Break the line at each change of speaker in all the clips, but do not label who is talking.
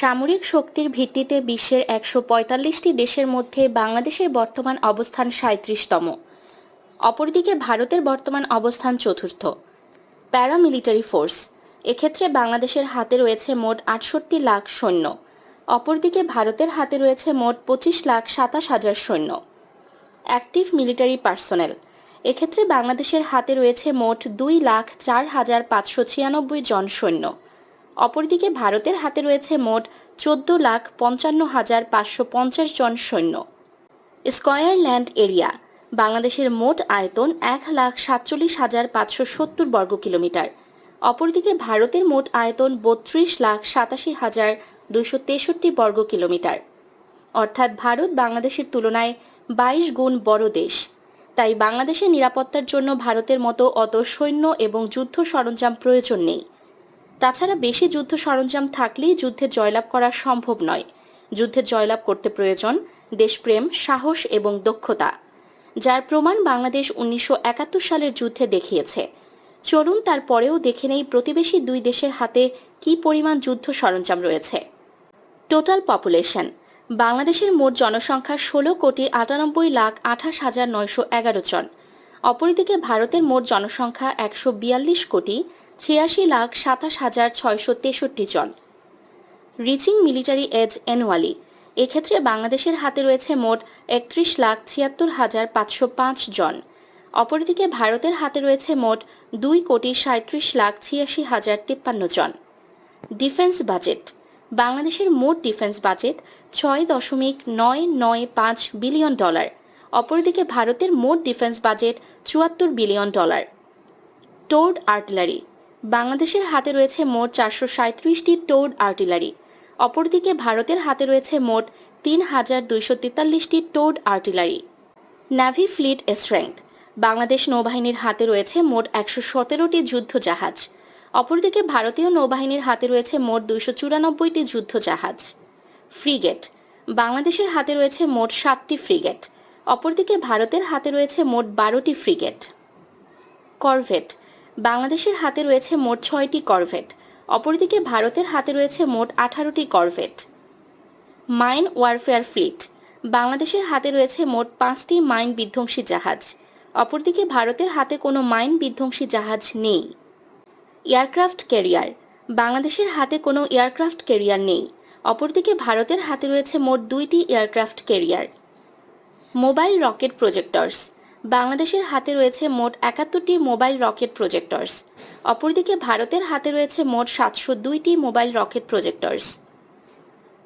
সামরিক শক্তির ভিত্তিতে বিশ্বের একশো পঁয়তাল্লিশটি দেশের মধ্যে বাংলাদেশের বর্তমান অবস্থান সাঁত্রিশতম অপরদিকে ভারতের বর্তমান অবস্থান চতুর্থ। Paramilitary force. এক্ষেত্রে বাংলাদেশের হাতে রয়েছে মোট আটষট্টি লাখ সৈন্য। অপরদিকে ভারতের হাতে রয়েছে মোট পঁচিশ লাখ সাতাশ হাজার সৈন্য। Active military personnel. এক্ষেত্রে বাংলাদেশের হাতে রয়েছে মোট দুই লাখ চার হাজার পাঁচশো ছিয়ানব্বই জন সৈন্য। অপরদিকে ভারতের হাতে রয়েছে মোট চোদ্দ লাখ পঞ্চান্ন হাজার পাঁচশো পঞ্চাশ জন সৈন্য। স্কয়ার ল্যান্ড এরিয়া, বাংলাদেশের মোট আয়তন এক লাখ সাতচল্লিশ হাজার পাঁচশো সত্তর বর্গ কিলোমিটার। অপরদিকে ভারতের মোট আয়তন বত্রিশ লাখ সাতাশি হাজার দুইশো তেষট্টি বর্গ কিলোমিটার। অর্থাৎ ভারত বাংলাদেশের তুলনায় বাইশ গুণ বড় দেশ। তাই বাংলাদেশের নিরাপত্তার জন্য ভারতের মতো অত সৈন্য এবং যুদ্ধ সরঞ্জাম প্রয়োজন নেই। তাছাড়া বেশি যুদ্ধ সরঞ্জাম থাকলেই যুদ্ধে জয়লাভ করা সম্ভব নয়। যুদ্ধে জয়লাভ করতে প্রয়োজন দেশপ্রেম, সাহস এবং দক্ষতা, যার প্রমাণ বাংলাদেশ উনিশশো একাত্তর সালের যুদ্ধে দেখিয়েছে। চলুন তারপরেও দেখে নেই প্রতিবেশী দুই দেশের হাতে কি পরিমাণ যুদ্ধ সরঞ্জাম রয়েছে। টোটাল পপুলেশন বাংলাদেশের মোট জনসংখ্যা ষোলো কোটি আটানব্বই লাখ আঠাশ হাজার নয়শো এগারো জন। অপরদিকে ভারতের মোট জনসংখ্যা একশো বিয়াল্লিশ কোটি ছিয়াশি লাখ সাতাশ হাজার ছয়শো তেষট্টি জন। Reaching military age annually. এক্ষেত্রে বাংলাদেশের হাতে রয়েছে মোট একত্রিশ লাখ ছিয়াত্তর হাজার পাঁচশো পাঁচ জন। অপরদিকে ভারতের হাতে রয়েছে মোট দুই কোটি সাঁত্রিশ লাখ ছিয়াশি হাজার তিপ্পান্ন জন। Defence budget. বাংলাদেশের মোট ডিফেন্স বাজেট ছয় দশমিক নয় নয় পাঁচ বিলিয়ন ডলার। অপরদিকে ভারতের মোট ডিফেন্স বাজেট চুয়াত্তর বিলিয়ন ডলার। টোর্ড আর্টিলারি। বাংলাদেশের হাতে রয়েছে মোট চারশো সাঁত্রিশটি টোড আর্টিলারি। অপরদিকে ভারতের হাতে রয়েছে মোট তিন হাজার দুইশো তেতাল্লিশটি towed artillery. Navy fleet strength. Bangladesh নৌবাহিনীর হাতে রয়েছে মোট একশো সতেরোটি যুদ্ধ জাহাজ অপরদিকে ভারতীয় নৌবাহিনীর হাতে রয়েছে মোট দুইশো চুরানব্বইটি যুদ্ধ জাহাজ ফ্রিগেট। বাংলাদেশের হাতে রয়েছে মোট সাতটি ফ্রিগেট। অপরদিকে ভারতের হাতে রয়েছে মোট বারোটি ফ্রিগেট। করভেট। বাংলাদেশের হাতে রয়েছে মোট ছয়টি করভেট, অপরদিকে ভারতের হাতে রয়েছে মোট আঠারোটি করভেট। মাইন ওয়ারফেয়ার ফ্লিট, বাংলাদেশের হাতে রয়েছে মোট পাঁচটি মাইন বিধ্বংসী জাহাজ, অপরদিকে ভারতের হাতে কোনো মাইন বিধ্বংসী জাহাজ নেই। এয়ারক্রাফট ক্যারিয়ার, বাংলাদেশের হাতে কোনো এয়ারক্রাফট ক্যারিয়ার নেই, অপরদিকে ভারতের হাতে রয়েছে মোট দুইটি aircraft carrier. Mobile rocket projectors বাংলাদেশের হাতে রয়েছে মোট একাত্তরটি মোবাইল রকেট প্রজেক্টরস। অপরদিকে ভারতের হাতে রয়েছে মোট সাতশো দুইটি mobile rocket projectors.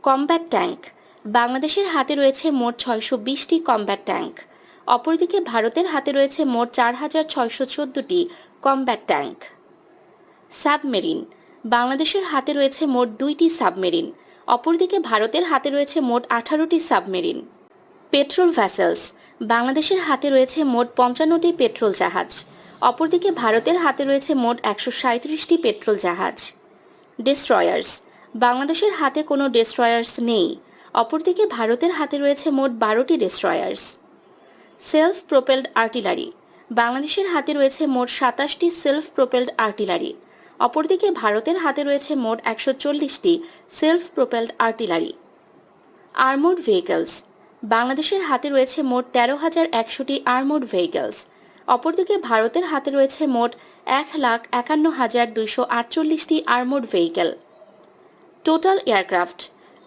Combat tank. বাংলাদেশের হাতে রয়েছে মোট ছয়শো বিশটি কমব্যাট ট্যাঙ্ক। অপরদিকে ভারতের হাতে রয়েছে মোট চার হাজার ছয়শো চোদ্দটি কম্ব্যাট ট্যাঙ্ক। সাবমেরিন। বাংলাদেশের হাতে রয়েছে মোট দুইটি সাবমেরিন। অপরদিকে ভারতের হাতে রয়েছে মোট আঠারোটি সাবমেরিন। Petrol vessels. বাংলাদেশের হাতে রয়েছে মোট পঞ্চান্নটি পেট্রোল জাহাজ। অপরদিকে ভারতের হাতে রয়েছে মোট একশো সাঁত্রিশটি পেট্রোল জাহাজ। ডেস্ট্রয়ার্স বাংলাদেশের হাতে কোনো ডেস্ট্রয়ার্স নেই। অপরদিকে ভারতের হাতে রয়েছে মোট বারোটি ডেস্ট্রয়ার্স সেলফ প্রোপেলড আর্টিলারি বাংলাদেশের হাতে রয়েছে মোট সাতাশটি সেলফ প্রোপেলড আর্টিলারি অপরদিকে ভারতের হাতে রয়েছে মোট একশো চল্লিশটি self propelled artillery armoured vehicles বাংলাদেশের হাতে রয়েছে মোট তেরো হাজার একশোটি আর্মোড ভেহিকলস অপরদিকে ভারতের হাতে রয়েছে মোট এক লাখ একান্ন হাজার দুইশো আটচল্লিশটি আর্মোড ভেহিকেল টোটাল এয়ারক্রাফট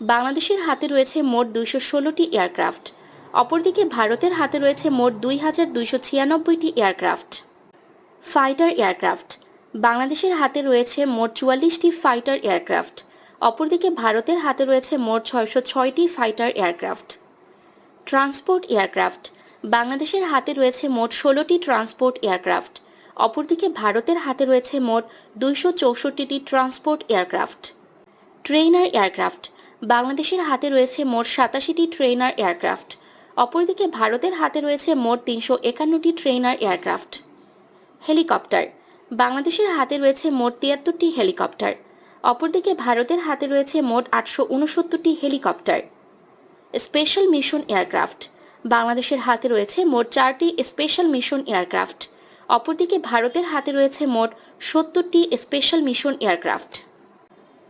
বাংলাদেশের হাতে রয়েছে মোট দুইশো ষোলোটি এয়ারক্রাফট অপরদিকে ভারতের হাতে রয়েছে মোট দুই হাজার দুইশো ছিয়ানব্বইটি এয়ারক্রাফট ফাইটার এয়ারক্রাফট বাংলাদেশের হাতে রয়েছে মোট চুয়াল্লিশটি ফাইটার এয়ারক্রাফট অপরদিকে ভারতের হাতে রয়েছে মোট ছয়শো ছয়টি ফাইটার এয়ারক্রাফট ট্রান্সপোর্ট এয়ারক্রাফট। বাংলাদেশের হাতে রয়েছে মোট ষোলোটি ট্রান্সপোর্ট এয়ারক্রাফট। অপরদিকে ভারতের হাতে রয়েছে মোট দুইশো চৌষট্টিটি ট্রান্সপোর্ট এয়ারক্রাফট। Trainer aircraft. বাংলাদেশের হাতে রয়েছে মোট সাতাশিটি ট্রেইনার এয়ারক্রাফট। অপরদিকে ভারতের হাতে রয়েছে মোট তিনশো একান্নটি ট্রেইনার এয়ারক্রাফট। হেলিকপ্টার। বাংলাদেশের হাতে রয়েছে মোট তিয়াত্তরটি হেলিকপ্টার। অপরদিকে ভারতের হাতে রয়েছে মোট আটশো উনসত্তরটি হেলিকপ্টার। Special mission aircraft. বাংলাদেশের হাতে রয়েছে মোট চারটি স্পেশাল মিশন এয়ারক্রাফট। অপরদিকে ভারতের হাতে রয়েছে মোট সত্তরটি special mission aircraft.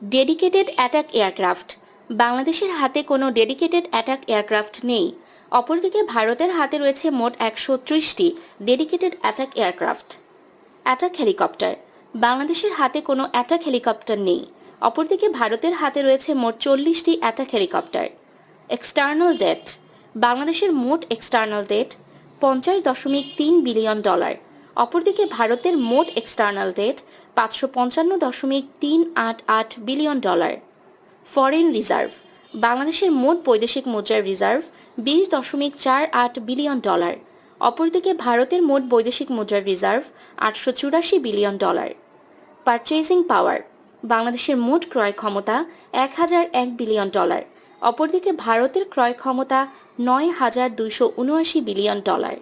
Dedicated attack aircraft. বাংলাদেশের হাতে কোনো ডেডিকেটেড অ্যাটাক এয়ারক্রাফট নেই। অপরদিকে ভারতের হাতে রয়েছে মোট একশো ত্রিশটি dedicated attack aircraft. Attack helicopter. বাংলাদেশের হাতে কোনো অ্যাটাক হেলিকপ্টার নেই। অপরদিকে ভারতের হাতে রয়েছে মোট চল্লিশটি অ্যাটাক হেলিকপ্টার। এক্সটার্নাল ডেট বাংলাদেশের মোট এক্সটার্নাল ডেট পঞ্চাশ দশমিক তিন বিলিয়ন ডলার অপরদিকে ভারতের মোট এক্সটার্নাল ডেট পাঁচশো পঞ্চান্ন দশমিক তিন আট আট বিলিয়ন ডলার ফরেন রিজার্ভ বাংলাদেশের মোট বৈদেশিক মুদ্রার রিজার্ভ বিশ দশমিক চার আট বিলিয়ন ডলার অপরদিকে ভারতের মোট বৈদেশিক মুদ্রার রিজার্ভ আটশো চুরাশি বিলিয়ন ডলার পারচেজিং পাওয়ার বাংলাদেশের মোট ক্রয় ক্ষমতা এক হাজার এক বিলিয়ন ডলার অপরদিকে ভারতের ক্রয় ক্ষমতা নয় হাজার দুইশো উনআশি বিলিয়ন ডলার।